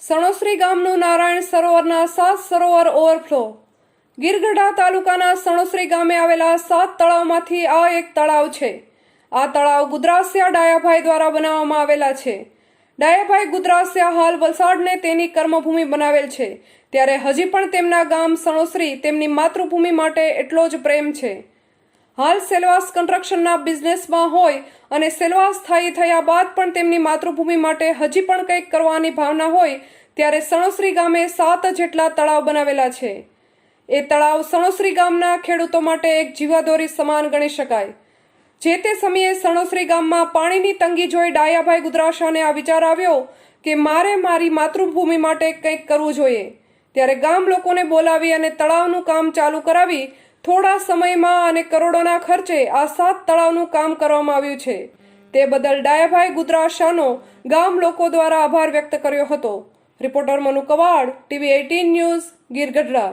સણોસરી ગામનું નારાયણ સરોવરના સાત સરોવર ઓવરફ્લો. ગીરગઢા તાલુકાના સણોસરી ગામે આવેલા સાત તળાવમાંથી આ એક તળાવ છે. આ તળાવ ગુદરાસિયા ડાયાભાઈ દ્વારા બનાવવામાં આવેલા છે. ડાયાભાઈ ગુદરાસિયા હાલ વલસાડને તેની કર્મભૂમિ બનાવેલ છે. ત્યારે હજી પણ તેમના ગામ સણોસરી તેમની માતૃભૂમિ માટે એટલો જ પ્રેમ છે. હાલ સેલવાસ કન્સ્ટ્રક્શનના બિઝનેસમાં હોય અને સેલવાસ સ્થાયી થયા બાદ પણ તેમની માતૃભૂમિ માટે હજી પણ કંઈક કરવાની ભાવના હોય, ત્યારે સણોસરી ગામે સાત જેટલા તળાવ બનાવેલા છે. એ તળાવ સણોસરી ગામના ખેડૂતો માટે એક જીવાદોરી સમાન ગણી શકાય. જે તે સમયે સણોસરી ગામમાં પાણીની તંગી જોઈ ડાયાભાઈ ગુદરાશાને આ વિચાર આવ્યો કે મારે મારી માતૃભૂમિ માટે કંઈક કરવું જોઈએ. ત્યારે ગામ લોકોને બોલાવી અને તળાવનું કામ ચાલુ કરાવી થોડા સમયમાં અને કરોડોના ખર્ચે આ સાત તળાવનું કામ કરવામાં આવ્યું છે. તે બદલ ડાયાભાઈ ગુદરાશાનો ગામ લોકો દ્વારા આભાર વ્યક્ત કર્યો હતો. Reporter Manu Kavad, TV eighteen news Girgadhada